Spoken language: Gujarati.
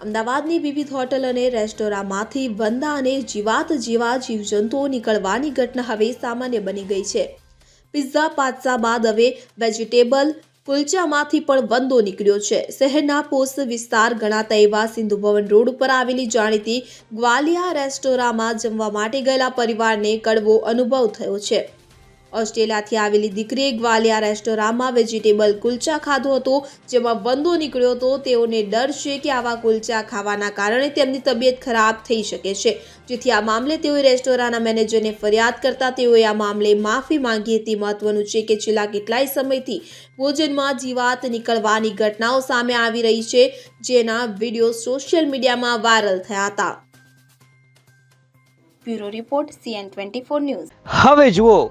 અમદાવાદની વિવિધ હોટલ અને રેસ્ટોરાંમાંથી વંદા અને જીવાત જેવા જીવજંતુઓ નીકળવાની ઘટના હવે સામાન્ય બની ગઈ છે. પિઝા પાત્સા બાદ હવે વેજીટેબલ કુલચામાંથી પણ વંદો નીકળ્યો છે. શહેરના પોસ્ટ વિસ્તાર ગણાતા એવા સિંધુ ભવન રોડ ઉપર આવેલી જાણીતી ગ્વાલિયા રેસ્ટોરાંમાં જમવા માટે ગયેલા પરિવારને કડવો અનુભવ થયો છે. ઓસ્ટ્રેલિયાથી આવેલી દીકરીએ ગ્વાલિયા રેસ્ટોરાંમાં વેજીટેબલ કુલચા ખાધો હતો જેમાં વંદો નીકળ્યો હતો. તેઓને ડર છે કે આવા કુલચા ખાવાના કારણે તેમની તબિયત ખરાબ થઈ શકે છે. જેથી આ મામલે તેઓએ રેસ્ટોરાંના મેનેજરને ફરિયાદ કરતા તેઓએ આ મામલે માફી માંગી હતી. મહત્વનું છે કે છેલ્લા કેટલાય સમયથી ભોજનમાં જીવાત નીકળવાની ઘટનાઓ સામે આવી રહી છે જેના વીડિયો સોશિયલ મીડિયામાં વાયરલ થયા હતા. Bureau report CN twenty four news. હવે જુઓ